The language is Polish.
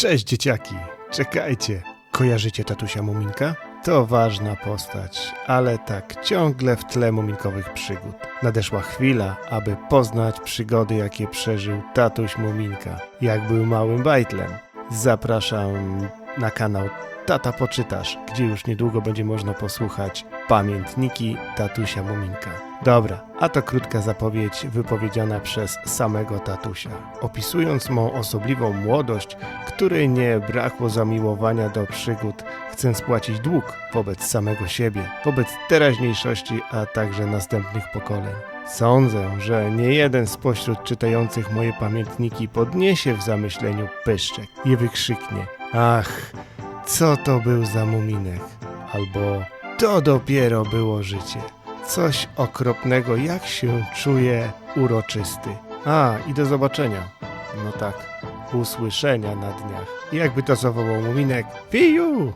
Cześć dzieciaki, czekajcie. Kojarzycie tatusia Muminka? To ważna postać, ale tak ciągle w tle muminkowych przygód. Nadeszła chwila, aby poznać przygody, jakie przeżył tatuś Muminka, jak był małym bajtlem. Zapraszam na kanał Tata Poczytasz, gdzie już niedługo będzie można posłuchać pamiętniki tatusia Muminka. Dobra, a to krótka zapowiedź wypowiedziana przez samego tatusia, opisując mą osobliwą młodość, której nie brakło zamiłowania do przygód, chcę spłacić dług wobec samego siebie, wobec teraźniejszości, a także następnych pokoleń. Sądzę, że nie jeden spośród czytających moje pamiętniki podniesie w zamyśleniu pyszczek i wykrzyknie: Ach, co to był za muminek? Albo to dopiero było życie. Coś okropnego, jak się czuje uroczysty. A, i do zobaczenia. No tak, usłyszenia na dniach. Jakby to zawołał muminek, Fiju!